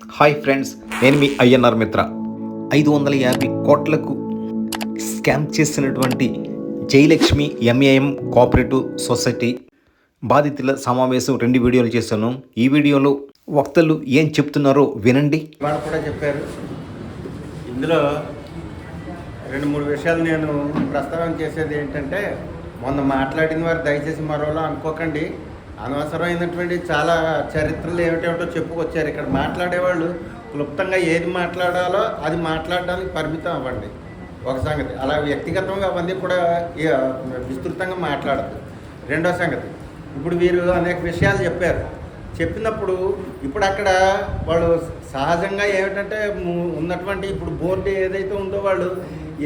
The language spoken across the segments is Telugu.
హాయ్ ఫ్రెండ్స్ నేను మీ ఐఎన్ఆర్ మిత్ర. ఐదు వందల యాభై కోట్లకు స్కామ్ చేసినటువంటి జయలక్ష్మి ఎంఏఎం కోఆపరేటివ్ సొసైటీ బాధితుల సమావేశం రెండు వీడియోలు చేశాను. ఈ వీడియోలో వక్తలు ఏం చెప్తున్నారో వినండి. కూడా చెప్పారు. ఇందులో రెండు మూడు విషయాలు నేను ప్రస్తావన చేసేది ఏంటంటే మొన్న మాట్లాడిన వారు దయచేసి మరోలా అనుకోకండి. అనవసరమైనటువంటి చాలా చరిత్రలు ఏమిటేమిటో చెప్పుకొచ్చారు. ఇక్కడ మాట్లాడేవాళ్ళు క్లుప్తంగా ఏది మాట్లాడాలో అది మాట్లాడడానికి పరిమితం అవ్వండి. ఒక సంగతి అలా వ్యక్తిగతంగా అవన్నీ కూడా విస్తృతంగా మాట్లాడదు రెండో సంగతి ఇప్పుడు వీరు అనేక విషయాలు చెప్పారు. చెప్పినప్పుడు ఇప్పుడు అక్కడ వాళ్ళు సహజంగా ఏమిటంటే ఉన్నటువంటి ఇప్పుడు బోర్డు ఏదైతే ఉందో వాళ్ళు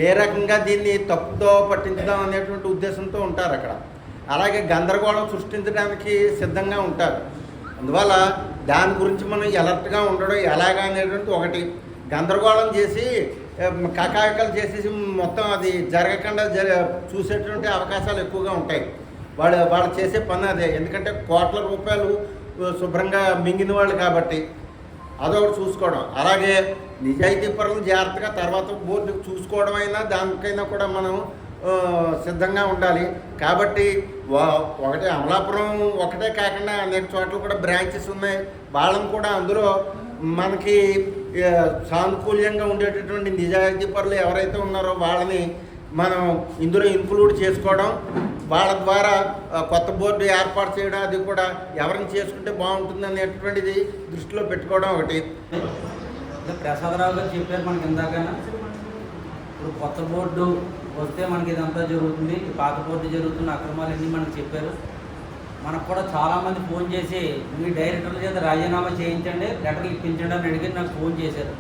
ఏ రకంగా దీన్ని తప్పుతో పట్టించుదాం అనేటువంటి ఉద్దేశంతో ఉంటారు అక్కడ. అలాగే గందరగోళం సృష్టించడానికి సిద్ధంగా ఉంటారు. అందువల్ల దాని గురించి మనం ఎలర్ట్గా ఉండడం ఎలాగా అనేటువంటి ఒకటి. గందరగోళం చేసి కకాకలు చేసేసి మొత్తం అది జరగకుండా జర చూసేటువంటి అవకాశాలు ఎక్కువగా ఉంటాయి. వాళ్ళు వాళ్ళు చేసే పని అదే. ఎందుకంటే కోట్ల రూపాయలు శుభ్రంగా మింగిన వాళ్ళు కాబట్టి అదొకటి చూసుకోవడం. అలాగే నిజాయితీ పరులు జాగ్రత్తగా తర్వాత బోర్డు చూసుకోవడం అయినా దానికైనా కూడా మనం సిద్ధంగా ఉండాలి. కాబట్టి వా- ఒకటే అమలాపురం ఒకటే కాకుండా అనేక చోట్ల కూడా బ్రాంచెస్ ఉన్నాయి. వాళ్ళని కూడా అందులో మనకి సానుకూల్యంగా ఉండేటటువంటి నిజాయితీ పరులు ఎవరైతే ఉన్నారో వాళ్ళని మనం ఇందులో ఇన్క్లూడ్ చేసుకోవడం వాళ్ళ ద్వారా కొత్త బోర్డు ఏర్పాటు చేయడం అది కూడా ఎవరిని చేసుకుంటే బాగుంటుంది అనేటువంటిది దృష్టిలో పెట్టుకోవడం ఒకటి. ప్రసాదరావు గారు చెప్పారు మనకి ఇందాకైనా. ఇప్పుడు కొత్త బోర్డు వస్తే మనకి ఇదంతా జరుగుతుంది. ఈ పాత బోర్డు జరుగుతున్న అక్రమాలన్నీ మనకు చెప్పారు. మనకు కూడా చాలామంది ఫోన్ చేసి మీ డైరెక్టర్ల చేత రాజీనామా చేయించండి లెటర్లు ఇప్పించండి అని అడిగి నాకు ఫోన్ చేశారు.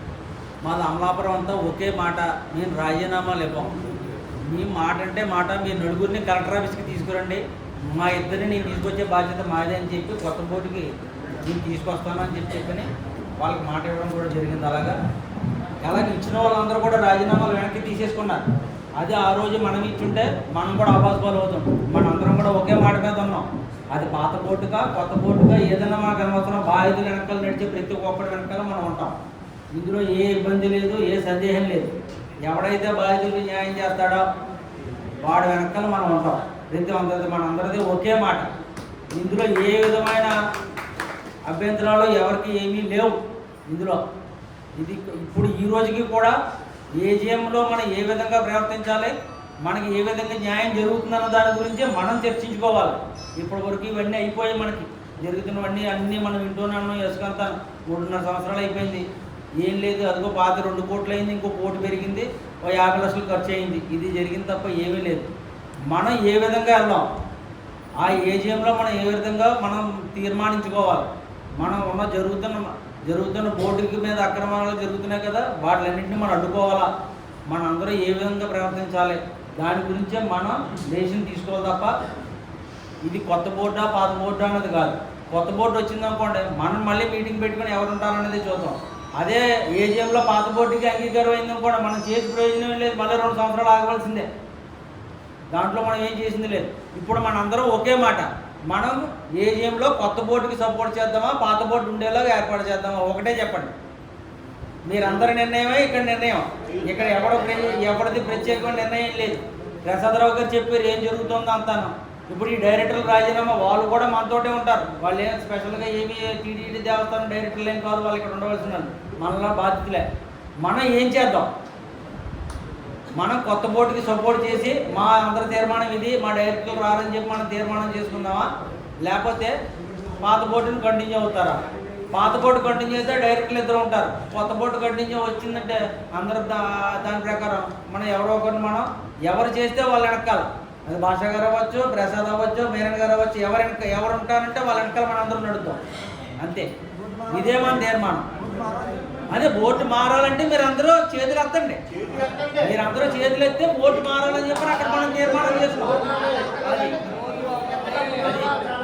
మాది అమలాపురం అంతా ఒకే మాట నేను రాజీనామాలు ఇవ్వం. మీ మాట అంటే మాట మీరు నలుగురిని కలెక్టర్ ఆఫీస్కి తీసుకురండి. మా ఇద్దరిని నేను తీసుకొచ్చే బాధ్యత మాదే అని చెప్పి కొత్త బోర్డుకి నేను తీసుకొస్తాను అని చెప్పి చెప్పని వాళ్ళకి మాట ఇవ్వడం కూడా జరిగింది అలాగా. అలాగే ఇచ్చిన వాళ్ళందరూ కూడా రాజీనామాలు వెనక్కి తీసేసుకున్నారు. అది ఆ రోజు మనం ఇచ్చుంటే మనం కూడా అబాస్పాలు అవుతాం మనందరం కూడా ఒకే మాట మీద ఉన్నాం. అది పాత పోటుగా కొత్త పోటుగా ఏదైనా మనకు అనవసరం బాధితులు వెనకాల నడిచే ప్రతి ఒక్కటి వెనకాల మనం ఉంటాం. ఇందులో ఏ ఇబ్బంది లేదు ఏ సందేహం లేదు. ఎవడైతే బాధితులు న్యాయం చేస్తాడో వాడు వెనకాల మనం ఉంటాం. ప్రతి అందరిది మనందరిది ఒకే మాట. ఇందులో ఏ విధమైన అభ్యంతరాలు ఎవరికి ఏమీ లేవు. ఇందులో. ఇది ఇప్పుడు ఈ రోజుకి కూడా ఏజిఎంలో మనం ఏ విధంగా ప్రవర్తించాలి? మనకి ఏ విధంగా న్యాయం జరుగుతుందన్న దాని గురించే మనం చర్చించుకోవాలి. ఇప్పటి వరకు ఇవన్నీ అయిపోయాయి మనకి. జరుగుతున్నవన్నీ అన్నీ మనం వింటూనే ఉన్నాం. యశకంతా మూడున్నర సంవత్సరాలు అయిపోయింది. ఏం లేదు అదిగో పాత రెండు కోట్లు అయింది ఇంకో కోటి పెరిగింది ఓ యాభై లక్షలు ఖర్చు అయింది ఇది జరిగింది తప్ప ఏమీ లేదు. మనం ఏ విధంగా వెళ్దాం ఆ ఏజిఎంలో మనం ఏ విధంగా మనం తీర్మానించుకోవాలి? మనం ఉన్న జరుగుతున్న జరుగుతున్న బోర్డుకి మీద అక్రమాలు జరుగుతున్నాయి కదా వాటిలన్నింటినీ మనం అడ్డుకోవాలా? మనం అందరూ ఏ విధంగా ప్రవర్తించాలి? దాని గురించే మనం డెసిషన్ తీసుకోవాలి తప్ప ఇది కొత్త బోర్డా పాత బోర్డా అన్నది కాదు. కొత్త బోర్డు వచ్చిందనుకోండి మనం మళ్ళీ మీటింగ్ పెట్టుకొని ఎవరు ఉంటారనేది చూద్దాం. అదే ఏజిఎంలో పాత బోర్డుకి అంగీకారం అయిందనుకోండి మనం చేసి ప్రయోజనం లేదు మళ్ళీ రెండు సంవత్సరాలు ఆగవలసిందే. దాంట్లో మనం ఏం చేసింది లేదు. ఇప్పుడు మనందరం ఒకే మాట. మనం ఏజిఎంలో కొత్త బోర్డుకి సపోర్ట్ చేద్దామా పాత బోర్డు ఉండేలాగా ఏర్పాటు చేద్దామా? ఒకటే చెప్పండి. మీరందరి నిర్ణయమే ఇక్కడ నిర్ణయం. ఇక్కడ ఎవడో ప్ర- ఎవరిది ప్రత్యేకమైన నిర్ణయం లేదు. ప్రసాదరావు గారు చెప్పారు ఏం జరుగుతుందో అంతాను. ఇప్పుడు ఈ డైరెక్టర్లు రాజీనామా వాళ్ళు కూడా మనతోటే ఉంటారు. వాళ్ళు ఏం స్పెషల్గా ఏమి టీడీడీ దేవస్థానం డైరెక్టర్లు ఏం కాదు వాళ్ళు ఇక్కడ ఉండవలసిన మనలో మనలా బాధ్యతలే మనం ఏం చేద్దాం? మనం కొత్త బోర్డుకి సపోర్ట్ చేసి మా అందరి తీర్మానం ఇది మా డైరెక్టర్లు రారని చెప్పి మనం తీర్మానం చేసుకుందామా? లేకపోతే పాత బోర్డుని కంటిన్యూ అవుతారా? పాత బోర్డు కంటిన్యూ అయితే డైరెక్టర్లు ఇద్దరు ఉంటారు. కొత్త బోర్డు కంటిన్యూ వచ్చిందంటే అందరు దా దాని ప్రకారం మనం ఎవరో ఒకరిని మనం ఎవరు చేస్తే వాళ్ళు వెనకాలి. అది భాష గారు అవ్వచ్చు ప్రసాద్ అవ్వచ్చు మీరన్ గారు అవ్వచ్చు ఎవరు వెనక ఎవరు ఉంటారంటే వాళ్ళ వెనకాల మనం అందరం నడుద్దాం. అంతే. ఇదే మన తీర్మానం. అదే బోర్డు మారాలంటే మీరు అందరూ చేతులు ఎత్తండి. మీరు అందరూ చేతులు ఎత్తే బోర్డు మారాలని చెప్పి అక్కడ మనం తీర్మానం చేసుకోవాలి అది.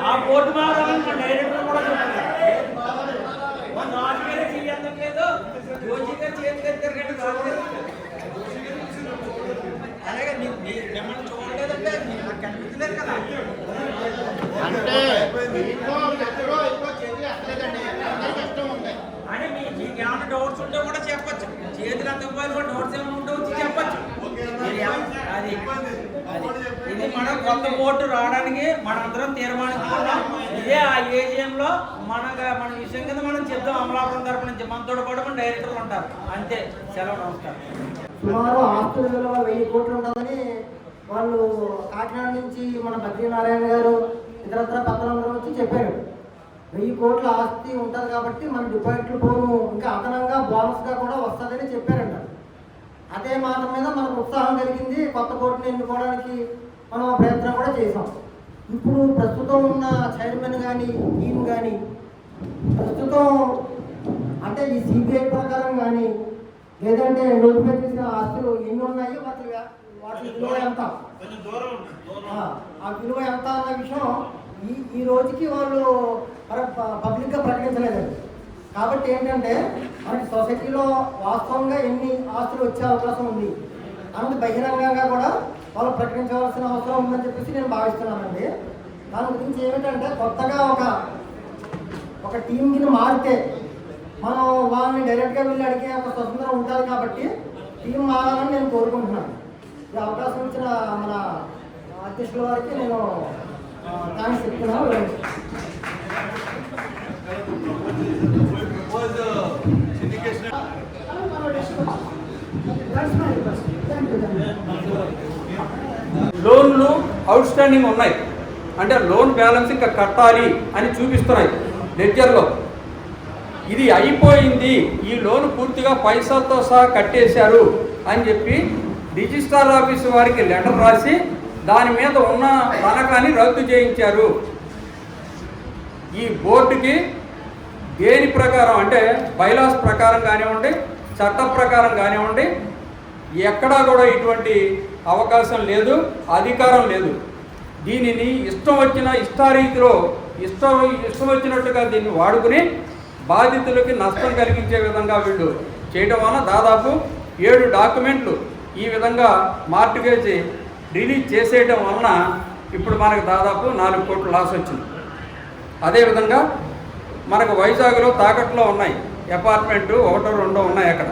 ఆ బోర్డు మారాలని మన డైరెక్టర్ కూడా చెప్తున్నారు. మన రాజుగారి చెయ్యడం లేదు? చేతులు ఎత్తారు అలాగే మిమ్మల్ని చూడలేదంటే కనిపించలేదు కదా. అంటే ఇంకో ఎక్కడో ఇంకో చేతులు ఎక్కలేదండి అందరికీ ఇష్టం ఉంటాయి అని మీ మీకు ఏమైనా డౌట్స్ ఉంటే కూడా చెప్పచ్చు. చేతులు అంత మొబైల్ కూడా డౌట్స్ ఏమైనా ఉంటే వచ్చి చెప్పచ్చు. అది. ఇది మనం కొత్త బోర్డు రావడానికి మనందరం తీర్మానించుకున్నాం. ఇదే ఆ ఏజిఎం లో మన మన విషయం కింద మనం చెప్తాం. అమలాపురం తరపు నుంచి మనతో పాటు మన డైరెక్టర్లు ఉంటారు. అంతే. సెలవు నమస్కారం. సుమారు ఆస్తుల విలువ వెయ్యి కోట్లు ఉంటుందని వాళ్ళు కాకినాడ నుంచి మన బద్రీనారాయణ గారు ఇతరత్ర పెద్దలందరూ వచ్చి చెప్పారు. వెయ్యి కోట్ల ఆస్తి ఉంటుంది కాబట్టి మన డిపాజిట్లు పోను. ఇంకా అదనంగా బోనస్గా కూడా వస్తుందని చెప్పారంట. అదే మాట మీద మనకు ఉత్సాహం కలిగింది. కొత్త కోర్టుని ఎన్నుకోవడానికి మనం ప్రయత్నం కూడా చేసాం ఇప్పుడు ప్రస్తుతం ఉన్న చైర్మన్ కానీ టీం కానీ ప్రస్తుతం అంటే ఈ సిబిఐ ప్రకారం కానీ లేదంటే నోటిఫై చేసిన ఆస్తులు ఎన్ని ఉన్నాయి? వాటి వాటి విలువ ఎంత? ఆ విలువ ఎంత అన్న విషయం ఈ ఈ రోజుకి వాళ్ళు పబ్లిక్గా ప్రకటించలేదు. కాబట్టి ఏంటంటే మనకి సొసైటీలో వాస్తవంగా ఎన్ని ఆస్తులు వచ్చే అవకాశం ఉంది? అన్నది బహిరంగంగా కూడా వాళ్ళు ప్రకటించవలసిన అవసరం ఉందని చెప్పేసి నేను భావిస్తున్నానండి. దాని గురించి ఏమిటంటే కొత్తగా ఒక ఒక టీం కింద మారితే మనం వాళ్ళని డైరెక్ట్గా వెళ్ళి అడిగే ఒక స్వతంత్రం ఉంటుంది కాబట్టి టీం మారాలని నేను కోరుకుంటున్నాను. ఈ అవకాశం ఇచ్చిన మన అధ్యక్షుల వారికి నేను లోన్లు అవుట్ స్టాండింగ్ ఉన్నాయి. అంటే లోన్ బ్యాలెన్స్ ఇంకా కట్టాలి అని చూపిస్తున్నాయి లెడ్జర్లో ఇది అయిపోయింది. ఈ లోన్ పూర్తిగా పైసలతో సహా కట్టేశారు అని చెప్పి రిజిస్ట్రార్ ఆఫీస్ వారికి లెటర్ రాసి దాని మీద ఉన్న తనఖాని రద్దు చేయించారు. ఈ బోర్డుకి దేని ప్రకారం అంటే బైలాస్ ప్రకారం కానివ్వండి చట్ట ప్రకారం కానివ్వండి ఎక్కడా కూడా ఇటువంటి అవకాశం లేదు అధికారం లేదు. దీనిని ఇష్టం వచ్చిన ఇష్టారీతిలో ఇష్టం ఇష్టం వచ్చినట్టుగా దీన్ని వాడుకుని బాధితులకి నష్టం కలిగించే విధంగా వీళ్ళు చేయడం వలన దాదాపు ఏడు డాక్యుమెంట్లు ఈ విధంగా మార్టిగేజ్ రిలీజ్ చేసేయడం వలన ఇప్పుడు మనకు దాదాపు నాలుగు కోట్ల లాస్ వచ్చింది. అదేవిధంగా మనకు వైజాగ్లో తాకట్టులో ఉన్నాయి. అపార్ట్మెంటు ఒకటో రెండో ఉన్నాయి అక్కడ.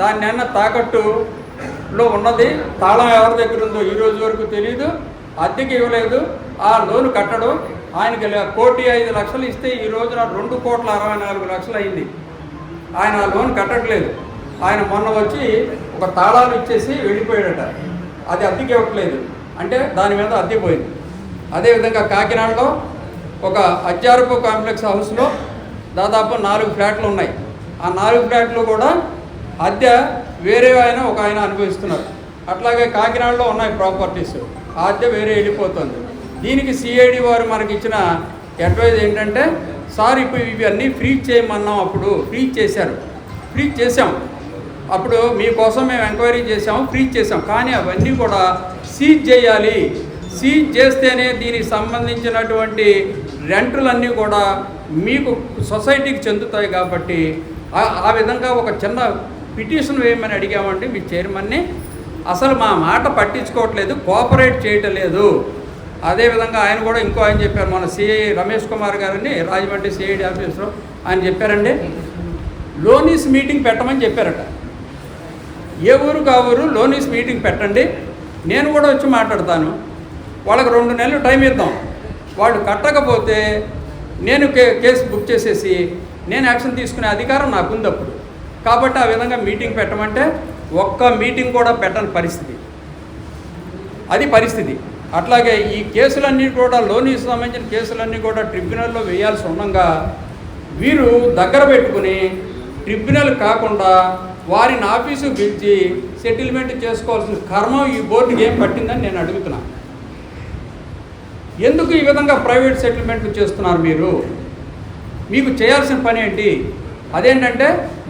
దాన్ని అన్న తాకట్టులో ఉన్నది తాళం ఎవరి దగ్గర ఉందో ఈ రోజు వరకు తెలియదు అద్దెకి ఇవ్వలేదు. ఆ లోన్ కట్టడం ఆయనకి కోటి ఐదు లక్షలు ఇస్తే ఈ రోజున రెండు కోట్ల అరవై నాలుగు లక్షలు అయింది. ఆయన ఆ లోన్ కట్టట్లేదు. ఆయన మొన్న వచ్చి ఒక తాళాలు ఇచ్చేసి వెళ్ళిపోయాడట. అది అద్దెకి ఇవ్వట్లేదు. అంటే దాని మీద అద్దె పోయింది. అదేవిధంగా కాకినాడలో ఒక అజ్జారపు కాంప్లెక్స్ హౌస్లో దాదాపు నాలుగు ఫ్లాట్లు ఉన్నాయి. ఆ నాలుగు ఫ్లాట్లు కూడా అద్దె వేరే ఆయన ఒక ఆయన అనుభవిస్తున్నారు. అట్లాగే కాకినాడలో ఉన్నాయి ప్రాపర్టీస్. ఆ అద్దె వేరే వెళ్ళిపోతుంది. దీనికి సిఐడి వారు మనకి ఇచ్చిన అడ్వైజ్ ఏంటంటే సార్ ఇప్పుడు ఇవన్నీ ఫ్రీ చేయమన్నాం అప్పుడు ఫ్రీ చేశారు. ఫ్రీ చేసాం అప్పుడు మీకోసం మేము ఎంక్వైరీ చేసాము ఫ్రీజ్ చేసాం కానీ అవన్నీ కూడా సీజ్ చేయాలి. సీజ్ చేస్తేనే దీనికి సంబంధించినటువంటి రెంట్లన్నీ కూడా మీకు సొసైటీకి చెందుతాయి కాబట్టి ఆ- విధంగా ఒక చిన్న పిటిషన్ వేయమని అడిగామండి. మీ చైర్మన్ని అసలు మా మాట పట్టించుకోవట్లేదు కోఆపరేట్ చేయటం లేదు అదేవిధంగా ఆయన కూడా ఇంకో ఆయన చెప్పారు మన సిఐ రమేష్ కుమార్ గారిని రాజమండ్రి సిఐడి ఆఫీస్లో ఆయన చెప్పారండి. లోనీస్ మీటింగ్ పెట్టమని చెప్పారట. ఏ ఊరు కా ఊరు లోనీస్ మీటింగ్ పెట్టండి. నేను కూడా వచ్చి మాట్లాడతాను. వాళ్ళకి రెండు నెలలు టైం ఇద్దాం. వాళ్ళు కట్టకపోతే నేను కే కేసు బుక్ చేసేసి నేను యాక్షన్ తీసుకునే అధికారం నాకుంది అప్పుడు కాబట్టి ఆ విధంగా మీటింగ్ పెట్టమంటే ఒక్క మీటింగ్ కూడా పెట్టని పరిస్థితి. అది పరిస్థితి. అట్లాగే ఈ కేసులన్నీ కూడా లోనికి సంబంధించిన కేసులన్నీ కూడా ట్రిబ్యునల్లో వేయాల్సి ఉండగా వీరు దగ్గర పెట్టుకుని ట్రిబ్యునల్ కాకుండా వారిని ఆఫీసు పిలిచి సెటిల్మెంట్ చేసుకోవాల్సిన కర్మం ఈ బోర్డుకి ఏం పట్టిందని నేను అడుగుతున్నా. ఎందుకు ఈ విధంగా ప్రైవేట్ సెటిల్మెంట్ చేస్తున్నారు మీరు? మీకు చేయాల్సిన పని ఏంటి? అదేంటంటే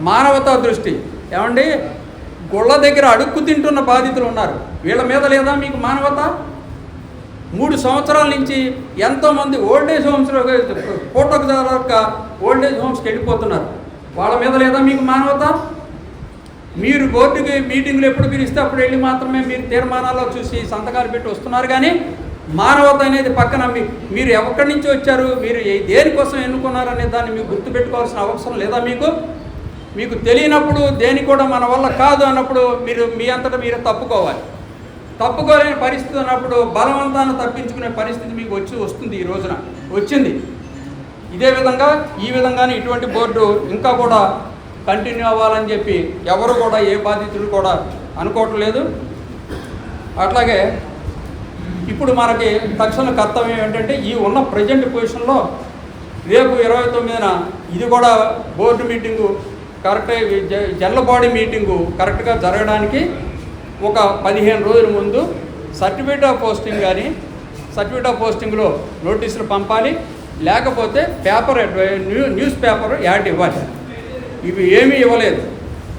మానవతా దృష్టి. ఏమండి? గుళ్ళ దగ్గర అడుక్కు తింటున్న బాధితులు ఉన్నారు. వీళ్ళ మీద లేదా మీకు మానవత? మూడు సంవత్సరాల నుంచి ఎంతోమంది ఓల్డేజ్ హోమ్స్లో కోటకు ఓల్డేజ్ హోమ్స్కి వెళ్ళిపోతున్నారు. వాళ్ళ మీద లేదా మీకు మానవత? మీరు బోర్డుకి మీటింగ్లు ఎప్పుడు పిలిస్తే అప్పుడు వెళ్ళి మాత్రమే మీరు తీర్మానాల్లో చూసి సంతకాలు పెట్టి వస్తున్నారు కానీ మానవత అనేది పక్కన మీ మీరు ఎక్కడి నుంచి వచ్చారు? మీరు దేనికోసం ఎన్నుకున్నారు అనే దాన్ని మీకు గుర్తుపెట్టుకోవాల్సిన అవసరం లేదా మీకు? మీకు తెలియనప్పుడు దేని కూడా మన వల్ల కాదు అన్నప్పుడు మీరు మీ అంతటా మీరు తప్పుకోవాలి. తప్పుకోలేని పరిస్థితి అన్నప్పుడు బలవంతాన్ని తప్పించుకునే పరిస్థితి మీకు వచ్చి వస్తుంది ఈ రోజున. వచ్చింది. ఇదే విధంగా ఈ విధంగానే ఇటువంటి బోర్డు ఇంకా కూడా కంటిన్యూ అవ్వాలని చెప్పి ఎవరు కూడా ఏ బాధితులు కూడా అనుకోవట్లేదు. అట్లాగే ఇప్పుడు మనకి తక్షణ కర్తవ్యం ఏంటంటే ఈ ఉన్న ప్రజెంట్ పొజిషన్లో రేపు ఇరవై తొమ్మిదిన ఇది కూడా board meeting correct general body meeting కరెక్ట్గా జరగడానికి ఒక పదిహేను రోజుల ముందు సర్టిఫికేట్ ఆఫ్ పోస్టింగ్ కానీ సర్టిఫికేట్ ఆఫ్ పోస్టింగ్లో నోటీసులు పంపాలి. లేకపోతే paper new news paper ad ఇవ్వాలి. ఇవి ఏమీ ఇవ్వలేదు.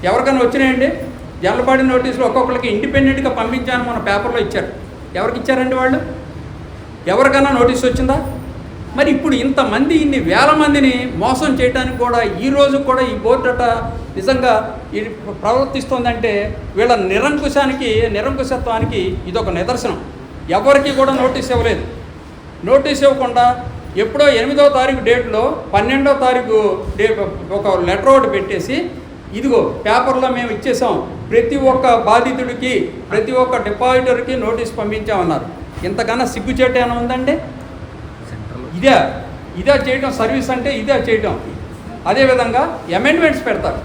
ఎవరికైనా వచ్చినాయండి? జనరల్ నోటీసులు ఒక్కొక్కరికి ఇండిపెండెంట్గా పంపించాను మన పేపర్లో ఇచ్చారు. ఎవరికి ఇచ్చారండి వాళ్ళు? ఎవరికైనా నోటీస్ వచ్చిందా? మరి ఇప్పుడు ఇంతమంది ఇన్ని వేల మందిని మోసం చేయడానికి కూడా ఈ రోజు కూడా ఈ బోర్డు అట నిజంగా ఇది ప్రవర్తిస్తోందంటే వీళ్ళ నిరంకుశానికి నిరంకుశత్వానికి ఇదొక నిదర్శనం. ఎవరికి కూడా నోటీస్ ఇవ్వలేదు. నోటీస్ ఇవ్వకుండా ఎప్పుడో ఎనిమిదో తారీఖు డేట్లో పన్నెండో తారీఖు డే ఒక లెటర్ ఒకటి పెట్టేసి ఇదిగో పేపర్లో మేము ఇచ్చేసాం. ప్రతి ఒక్క బాధితుడికి ప్రతి ఒక్క డిపాజిటర్కి నోటీస్ పంపించామన్నారు. ఇంతకన్నా సిగ్గుచేట ఏమైనా ఉందండి? ఇదే ఇదే చేయటం సర్వీస్ అంటే ఇదే చేయటం. అదేవిధంగా అమెండ్మెంట్స్ పెడతారు.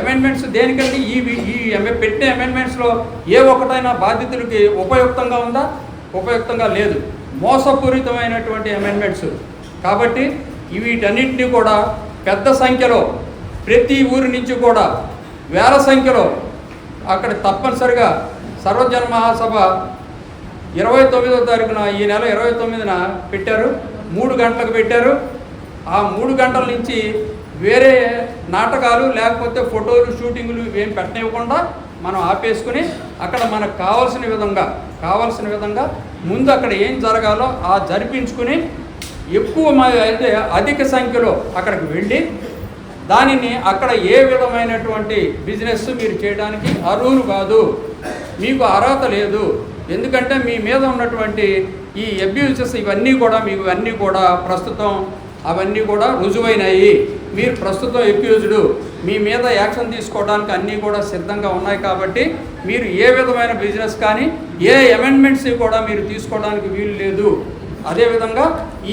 అమెండ్మెంట్స్ దేనికంటే ఈ ఈ పెట్టిన అమెండ్మెంట్స్లో ఏ ఒక్కటైనా బాధితులకి ఉపయుక్తంగా ఉందా? ఉపయుక్తంగా లేదు. మోసపూరితమైనటువంటి అమెండ్మెంట్స్ కాబట్టి వీటన్నింటినీ కూడా పెద్ద సంఖ్యలో ప్రతి ఊరి నుంచి కూడా వేల సంఖ్యలో అక్కడ తప్పనిసరిగా సర్వజన మహాసభ ఇరవై తొమ్మిదో తారీఖున ఈ నెల ఇరవై తొమ్మిదిన పెట్టారు. మూడు గంటలకు పెట్టారు. ఆ మూడు గంటల నుంచి వేరే నాటకాలు లేకపోతే ఫోటోలు షూటింగ్లు ఏం పెట్టనివ్వకుండా మనం ఆపేసుకుని అక్కడ మనకు కావాల్సిన విధంగా కావాల్సిన విధంగా ముందు అక్కడ ఏం జరగాలో ఆ జరిపించుకుని ఎక్కువ మ- అయితే అధిక సంఖ్యలో అక్కడికి వెళ్ళి దానిని అక్కడ ఏ విధమైనటువంటి బిజినెస్ మీరు చేయడానికి అర్హులు కాదు. మీకు అర్హత లేదు. ఎందుకంటే మీ మీద ఉన్నటువంటి ఈ అబ్యూసెస్ ఇవన్నీ కూడా మీకు అన్నీ కూడా ప్రస్తుతం అవన్నీ కూడా రుజువైనాయి. మీరు ప్రస్తుతం అక్యూజ్డ్ మీ మీద యాక్షన్ తీసుకోవడానికి అన్నీ కూడా సిద్ధంగా ఉన్నాయి కాబట్టి మీరు ఏ విధమైన బిజినెస్ కానీ ఏ అమెండ్మెంట్స్ కూడా మీరు తీసుకోవడానికి వీలు లేదు. అదేవిధంగా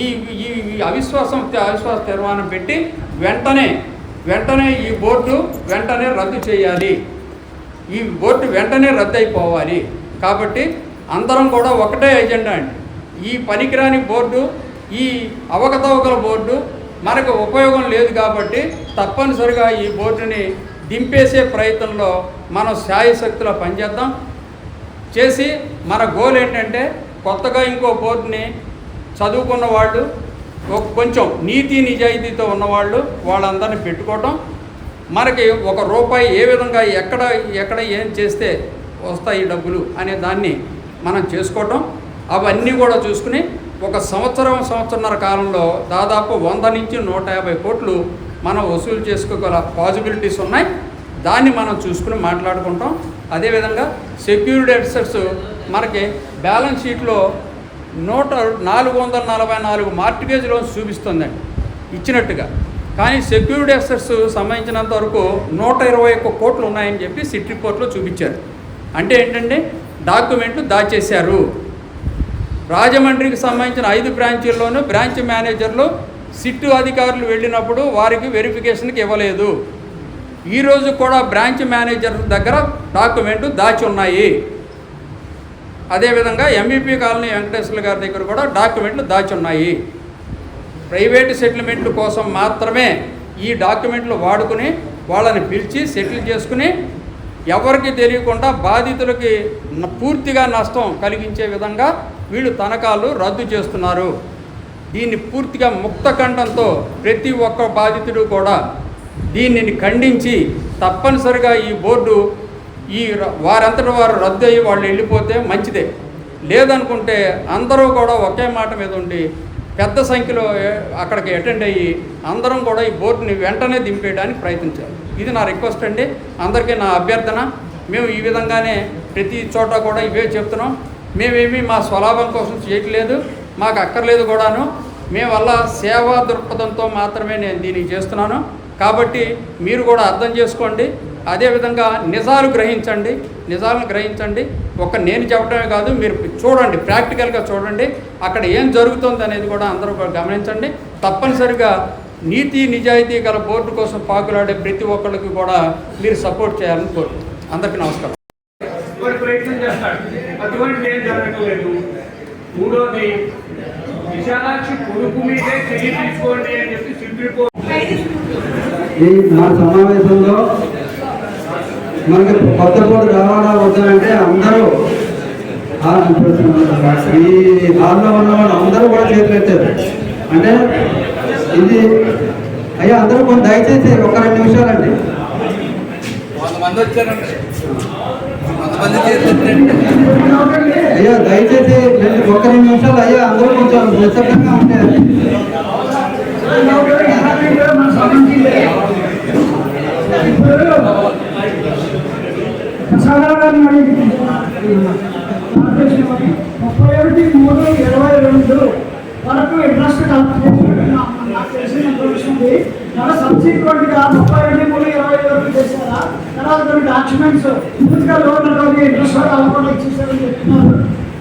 ఈ ఈ అవిశ్వాసం అవిశ్వాస తీర్మానం పెట్టి వెంటనే వెంటనే ఈ బోర్డు వెంటనే రద్దు చేయాలి. ఈ బోర్డు వెంటనే రద్దు అయిపోవాలి కాబట్టి అందరం కూడా ఒకటే ఎజెండా అండి. ఈ పనికిరాని బోర్డు ఈ అవకతవకల బోర్డు మనకు ఉపయోగం లేదు కాబట్టి తప్పనిసరిగా ఈ బోర్డుని దింపేసే ప్రయత్నంలో మనం శాయశక్తిలో పనిచేద్దాం. చేసి మన గోల్ ఏంటంటే కొత్తగా ఇంకో బోర్డుని చదువుకున్న వాళ్ళు ఒక కొంచెం నీతి నిజాయితీతో ఉన్నవాళ్ళు వాళ్ళందరినీ పెట్టుకోవటం. మనకి ఒక రూపాయి ఏ విధంగా ఎక్కడ ఎక్కడ ఏం చేస్తే వస్తాయి ఈ డబ్బులు అనే దాన్ని మనం చేసుకోవటం. అవన్నీ కూడా చూసుకుని ఒక సంవత్సరం సంవత్సరన్నర కాలంలో దాదాపు వంద నుంచి నూట యాభై కోట్లు మనం వసూలు చేసుకోగల పాజిబిలిటీస్ ఉన్నాయి. దాన్ని మనం చూసుకుని మాట్లాడుకుంటాం. అదేవిధంగా సెక్యూరిటీ అసెట్స్ మనకి బ్యాలెన్స్ షీట్లో నూట నాలుగు వందల నలభై నాలుగు మార్టిగేజ్ లోన్స్ చూపిస్తుందండి. ఇచ్చినట్టుగా. కానీ సెక్యూరిటీ అసెట్స్ సంబంధించినంత వరకు నూట ఇరవై ఒక్క కోట్లు ఉన్నాయని చెప్పి సిట్ రిపోర్ట్లో చూపించారు. అంటే ఏంటంటే డాక్యుమెంట్లు దాచేశారు. రాజమండ్రికి సంబంధించిన ఐదు బ్రాంచీల్లోనూ బ్రాంచ్ మేనేజర్లు సిట్టు అధికారులు వెళ్ళినప్పుడు వారికి వెరిఫికేషన్కి ఇవ్వలేదు. ఈరోజు కూడా బ్రాంచ్ మేనేజర్ దగ్గర డాక్యుమెంట్ దాచి ఉన్నాయి. అదేవిధంగా ఎంఈపీ కాలనీ వెంకటేశ్వర గారి దగ్గర కూడా డాక్యుమెంట్లు దాచి ఉన్నాయి. ప్రైవేటు సెటిల్మెంట్ల కోసం మాత్రమే ఈ డాక్యుమెంట్లు వాడుకుని వాళ్ళని పిలిచి సెటిల్ చేసుకుని ఎవరికి తెలియకుండా బాధితులకి పూర్తిగా నష్టం కలిగించే విధంగా వీళ్ళు తనఖాలు రద్దు చేస్తున్నారు. దీన్ని పూర్తిగా ముక్తఖండంతో ప్రతి ఒక్క బాధితుడు కూడా దీనిని ఖండించి తప్పనిసరిగా ఈ బోర్డు ఈ వారంతటి వారంతట వారు రద్దు అయ్యి వాళ్ళు వెళ్ళిపోతే మంచిదే. లేదనుకుంటే అందరూ కూడా ఒకే మాట మీద ఉండి పెద్ద సంఖ్యలో అక్కడికి అటెండ్ అయ్యి అందరం కూడా ఈ బోర్డుని వెంటనే దింపేయడానికి ప్రయత్నించాలి. ఇది నా రిక్వెస్ట్ అండి. అందరికీ నా అభ్యర్థన. మేము ఈ విధంగానే ప్రతి చోట కూడా ఇవే చెప్తున్నాం. మేమేమి మా స్వలాభం కోసం చేయట్లేదు మాకు అక్కర్లేదు కూడాను. మేము వల్ల సేవా దృక్పథంతో మాత్రమే నేను దీనికి చేస్తున్నాను. కాబట్టి మీరు కూడా అర్థం చేసుకోండి. అదేవిధంగా నిజాలు గ్రహించండి. నిజాలను గ్రహించండి. ఒక నేను చెప్పడమే కాదు మీరు చూడండి ప్రాక్టికల్గా చూడండి. అక్కడ ఏం జరుగుతుంది అనేది కూడా అందరూ గమనించండి. తప్పనిసరిగా నీతి నిజాయితీ గల బోర్డు కోసం పాకులాడే ప్రతి ఒక్కరికి కూడా మీరు సపోర్ట్ చేయాలని కోరుకుంటున్నాను. అందరికీ నమస్కారం. అటువంటిది ఏం జరగట్లేదు మూడోది విశాలాక్షి కొడుకు మీదే చెయ్యి తీసుకోండి అని చెప్పి సుప్రీంకోర్టు ఈ మా సమావేశంలో మనకి కొత్త బోర్డు రావాలా వద్దా అంటే అందరూ ఆ ఈ హాల్లో ఉన్న వాళ్ళు అందరూ కూడా చేతులు ఎత్తారు. అంటే ఇది అయ్యా అందరూ కొంచెం దయచేసి ఒక రెండు నిమిషాలండి. అయ్యా దయచేసి రెండు ఒక రెండు నిమిషాలు అయ్యా అందరూ కొంచెం నిశ్శబ్దంగా ఉంటాయండి ముప్పై ఒకటి మూడు ఇరవై రెండు వరకు ఇంట్రెస్ట్ కలెక్ట్ నాకు తెలిసినంత విషయంది తర్వాత సబ్సిక్వెంట్గా ముప్పై ఒకటి మూడు ఇరవై ఐదు వరకు చేశారా తర్వాత కొన్ని డాక్యుమెంట్స్ పూర్తిగా లోన్ అనేది ఇంట్రెస్ట్ కూడా ఇచ్చేసారని చెప్తున్నారు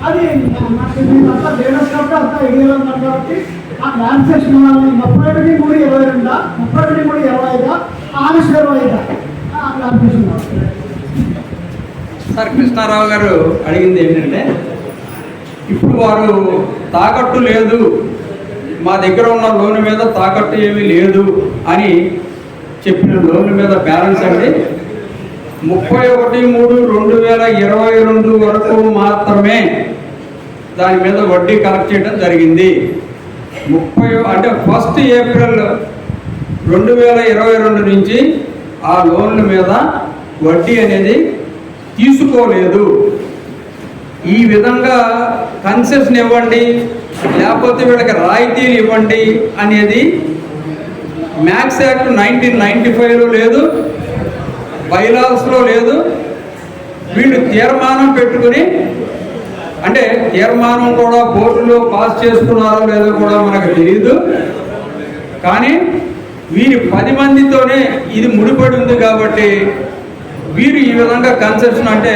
అది నాకు నేను అంతా డేటస్ కాబట్టి అంతా ఐడియాలో ఉన్నాను కాబట్టి ఆ ట్రాన్సాక్షన్ వాళ్ళని ముప్పై ఒకటి మూడు ఇరవై రెండా ముప్పై ఒకటి మూడు ఇరవై ఐదా ఆగస్టు ఇరవై ఐదా ఆ సార్ కృష్ణారావు గారు అడిగింది ఏంటంటే ఇప్పుడు వారు తాకట్టు లేదు మా దగ్గర ఉన్న లోన్ మీద తాకట్టు ఏమీ లేదు అని చెప్పిన లోన్ మీద బ్యాలెన్స్ అండి. ముప్పై ఒకటి మూడు రెండు వేల ఇరవై రెండు వరకు మాత్రమే దాని మీద వడ్డీ కలెక్ట్ చేయడం జరిగింది. ముప్పై అంటే ఫస్ట్ ఏప్రిల్ రెండు వేల ఇరవై రెండు నుంచి ఆ లోన్ల మీద వడ్డీ అనేది తీసుకోలేదు. ఈ విధంగా కన్సెషన్ ఇవ్వండి లేకపోతే వీళ్ళకి రాయితీలు ఇవ్వండి అనేది మ్యాక్స్ యాక్ట్ నైన్టీన్ నైంటీ ఫైవ్లో లేదు బైలాస్లో లేదు. వీళ్ళు తీర్మానం పెట్టుకుని అంటే తీర్మానం కూడా బోర్డులో పాస్ చేసుకున్నారో లేదో కూడా మనకు తెలియదు కానీ వీరి పది మందితోనే ఇది ముడిపడి ఉంది కాబట్టి వీరు ఈ విధంగా కన్సెషన్ అంటే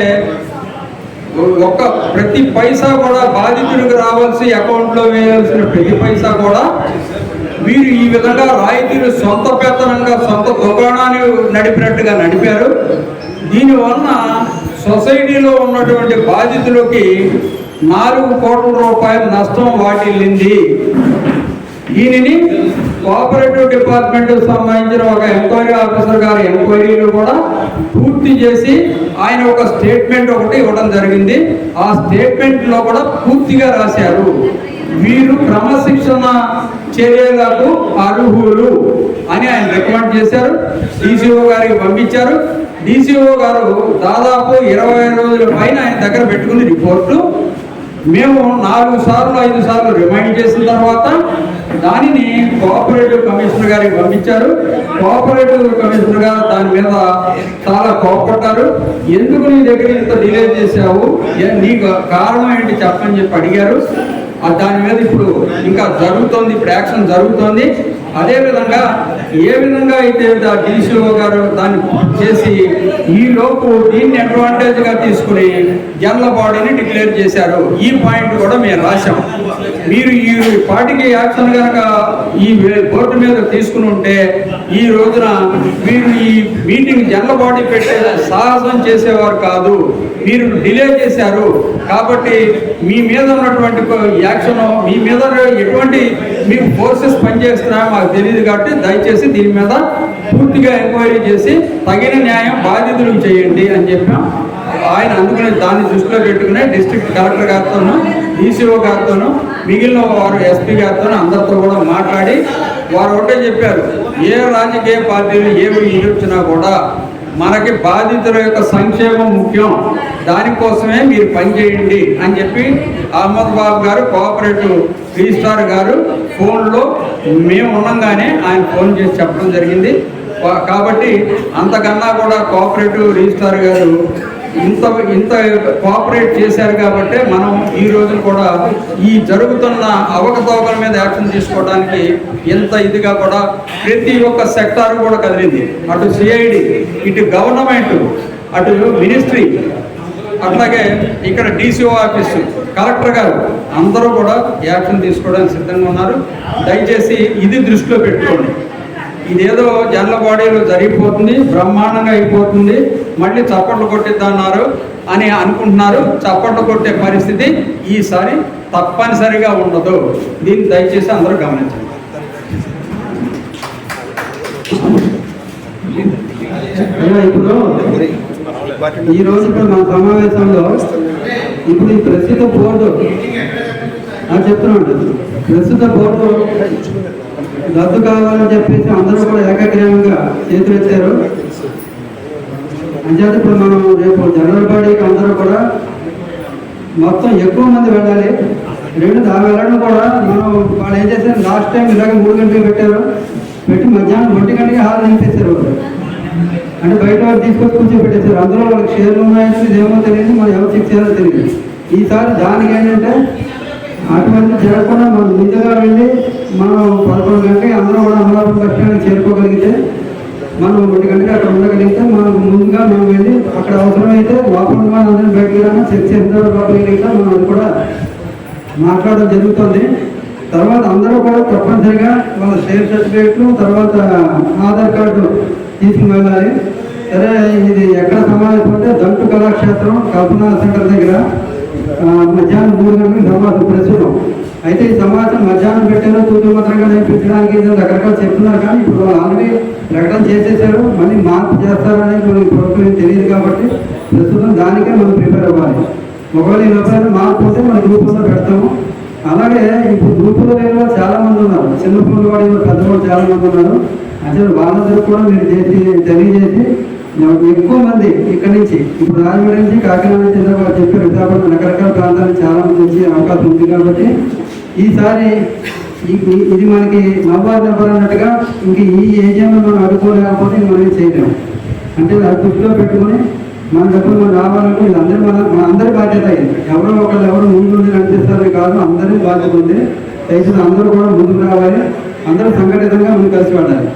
ఒక్క ప్రతి పైసా కూడా బాధితుడికి రావాల్సి అకౌంట్లో వేయాల్సిన ప్రతి పైసా కూడా వీరు ఈ విధంగా రాయితీలు సొంత పెత్తనంగా సొంత దుకాణాన్ని నడిపినట్టుగా నడిపారు. దీనివలన సొసైటీలో ఉన్నటువంటి బాధితులకి నాలుగు కోట్ల రూపాయల నష్టం వాటిల్లింది. దీనిని కోఆపరేటివ్ డిపార్ట్మెంట్ సంబంధించిన ఒక ఎంక్వైరీ ఆఫీసర్ గారి ఎంక్వైరీలు కూడా పూర్తి చేసి ఆయన ఒక స్టేట్మెంట్ ఒకటి ఇవ్వడం జరిగింది. ఆ స్టేట్మెంట్లో కూడా పూర్తిగా రాశారు. వీరు క్రమశిక్షణ చర్యలకు అర్హులు అని ఆయన రికమెండ్ చేశారు. డీసీఓ గారికి పంపించారు. డీసీఓ గారు దాదాపు ఇరవై రోజుల పైన ఆయన దగ్గర పెట్టుకుని రిపోర్టు. మేము నాలుగు సార్లు ఐదు సార్లు రిమైండ్ చేసిన తర్వాత దానిని కోఆపరేటివ్ కమిషనర్ గారికి పంపించారు. కోఆపరేటివ్ కమిషనర్ గారు దాని మీద చాలా కోపడ్డారు ఎందుకు నీ దగ్గర ఇంత డిలే చేశావు? ఏ- నీకు కారణం ఏంటి చెప్పని చెప్పి అడిగారు. దాని మీద ఇప్పుడు ఇంకా జరుగుతోంది ఇప్పుడు యాక్షన్ జరుగుతోంది. అదే విధంగా ఏ విధంగా అయితే డిసిఓ గారు దాన్ని చేసి ఈ లోపు దీన్ని అడ్వాంటేజ్గా తీసుకుని జనరల్ బాడీని డిక్లేర్ చేశారు? ఈ పాయింట్ కూడా మేము రాశాం. మీరు ఈ పార్టీకి యాక్షన్ కనుక ఈ బోర్డు మీద తీసుకుని ఉంటే ఈ రోజున మీరు ఈ మీటింగ్ జనరల్ బాడీ పెట్టే సాహసం చేసేవారు కాదు. మీరు డిలే చేశారు. కాబట్టి మీ మీద ఉన్నటువంటి యాక్షన్ మీ మీద ఎటువంటి మీకు ఫోర్సెస్ పనిచేస్తున్నాయో మాకు తెలియదు కాబట్టి దయచేసి దీని మీద పూర్తిగా ఎంక్వైరీ చేసి తగిన న్యాయం బాధితులకు చేయండి అని చెప్పాం. ఆయన అందుకునే దాన్ని దృష్టిలో పెట్టుకునే డిస్ట్రిక్ట్ కలెక్టర్ గారితోనూ ఈసీఓ గారితోనూ మిగిలిన వారు ఎస్పీ గారితోనూ అందరితో కూడా మాట్లాడి వారు ఒకటే చెప్పారు ఏ రాజకీయ పార్టీలు ఏమి వచ్చినా కూడా మనకి బాధితుల యొక్క సంక్షేమం ముఖ్యం. దానికోసమే మీరు పనిచేయండి అని చెప్పి అహ్మద్ బాబు గారు కోఆపరేటివ్ రిజిస్ట్రార్ గారు ఫోన్లో మేము ఉండంగానే ఆయన ఫోన్ చేసి చెప్పడం జరిగింది. కాబట్టి అంతకన్నా కూడా కోఆపరేటివ్ రిజిస్ట్రార్ గారు ఇంత ఇంత కోఆపరేట్ చేశారు కాబట్టి మనం ఈ రోజున కూడా ఈ జరుగుతున్న అవకతవకల మీద యాక్షన్ తీసుకోవడానికి ఎంత ఇదిగా కూడా ప్రతి ఒక్క సెక్టార్ కూడా కదిలింది. అటు సిఐడి ఇటు గవర్నమెంట్ అటు మినిస్ట్రీ అట్లాగే ఇక్కడ డీసీఓ ఆఫీసు కలెక్టర్ గారు అందరూ కూడా యాక్షన్ తీసుకోవడానికి సిద్ధంగా ఉన్నారు. దయచేసి ఇది దృష్టిలో పెట్టుకోండి. ఇదేదో జనరల్ బాడీలో జరిగిపోతుంది బ్రహ్మాండంగా అయిపోతుంది మళ్ళీ చప్పట్లు కొట్టిద్దన్నారు అని అనుకుంటున్నారు. చప్పట్లు కొట్టే పరిస్థితి ఈసారి తప్పనిసరిగా ఉండదు. దీన్ని దయచేసి అందరూ గమనించండి. ఇప్పుడు ఈ రోజు ఇప్పుడు మన సమావేశంలో ఇప్పుడు ఈ ప్రస్తుత బోర్డు చెప్తున్నాడు. ప్రస్తుత బోర్డు రద్దు కావాలని చెప్పేసి అందరూ కూడా ఏకగ్రీవంగా చేతులెత్తారు అంచేత ఇప్పుడు మనం రేపు జనరల్ బాడీకి అందరూ కూడా మొత్తం ఎక్కువ మంది వెళ్ళాలి. రెండు ఆ వెళ్ళడం కూడా మనం వాళ్ళు ఏం చేశారు? లాస్ట్ టైం ఇలాగ మూడు గంటలకు పెట్టారు. పెట్టి మధ్యాహ్నం ఒంటి గంటకి హాల్ నింపేశారు వాళ్ళు. అంటే బయట వాళ్ళు తీసుకొచ్చి కూర్చోబెట్టేశారు. అందులో వాళ్ళకి షేర్లు ఉన్నాయని ఇదేమో తెలియదు మనం ఎవరు చెక్ చేయాలో తెలియదు. ఈసారి దానికి ఏంటంటే అటువంటి జరగకుండా మనం ముందుగా వెళ్ళి మనం పదకొండు గంటకి అందరం కూడా అమలాపురం బస్ చేరుకోగలిగితే మనం ఒకటి గంటకి అక్కడ ఉండగలిగితే మనం ముందుగా మనం వెళ్ళి అక్కడ అవసరమైతే లోపల ఉన్న అందరం బయటకు రానా చెక్ చేసిన లోపలికి మనం అది కూడా మాట్లాడడం జరుగుతుంది. తర్వాత అందరూ కూడా తప్పనిసరిగా వాళ్ళ షేర్ సర్టిఫికేట్లు తర్వాత ఆధార్ కార్డు తీసుకుని వెళ్ళాలి. సరే ఇది ఎక్కడ సమావేశం అంటే దంటు కళాక్షేత్రం కల్పనా సెంటర్ దగ్గర మధ్యాహ్నం మూడు గంటలకు సమావేశం ప్రస్తుతం. అయితే ఈ సమావేశం మధ్యాహ్నం పెట్టారు తూతు మాత్రంగా నేర్పించడానికి రకరకాలు చెప్తున్నారు కానీ ఇప్పుడు ఆల్రెడీ ప్రకటన చేసేసారు మళ్ళీ మార్పు చేస్తారని మనకి ప్రభుత్వం తెలియదు కాబట్టి ప్రస్తుతం దానికే మనం ప్రిపేర్ అవ్వాలి. ఒకవేళ ఈ లోపల మార్పు ఉంటే మన గ్రూపులో పెడతాము. అలాగే ఇప్పుడు గ్రూపులో లేని వాళ్ళు చాలామంది ఉన్నారు. చిన్న పిల్లలు వాడి పెద్ద చాలామంది చాలా ఉన్నారు. అసలు వాళ్ళందరూ కూడా మీరు చేసి తెలియజేసి ఎక్కువ మంది ఇక్కడి నుంచి ఇప్పుడు రాజమండ్రి నుంచి కాకినాడ నుంచి ఇందాక చెప్పారు విశాఖపట్నం రకరకాల ప్రాంతాల నుంచి చాలా మంది వచ్చే అవకాశం ఉంది కాబట్టి ఈసారి ఇది మనకి నవ్వారు నెంబర్ ఇంక ఈ ఏజెంట్ మనం అడుకోలేకపోతే మనం ఏం చేయలేము అంటే అది దృష్టిలో పెట్టుకుని మన డబ్బులు మనం రావాలంటే ఇది అందరి మన మన అందరి బాధ్యత అయింది ఎవరో ఒకళ్ళు ఎవరు ముందు నడిపిస్తారని కాదు అందరి బాధ్యత ఉంది. దయచేసి అందరూ కూడా ముందుకు రావాలి. అందరూ సంఘటితంగా ముందు కలిసి పడాలి.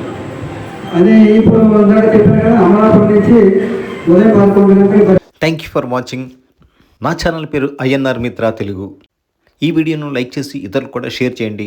అదే ఇప్పుడు ఇందాక చెప్పారు కదా అమలాపురం నుంచి ఉదయం పదకొండు గంటలకి థ్యాంక్ యూ ఫర్ వాచింగ్ నా ఛానల్ పేరు ఐఎన్ఆర్ మిత్ర తెలుగు. ఈ వీడియోను లైక్ చేసి ఇతరులు కూడా షేర్ చేయండి.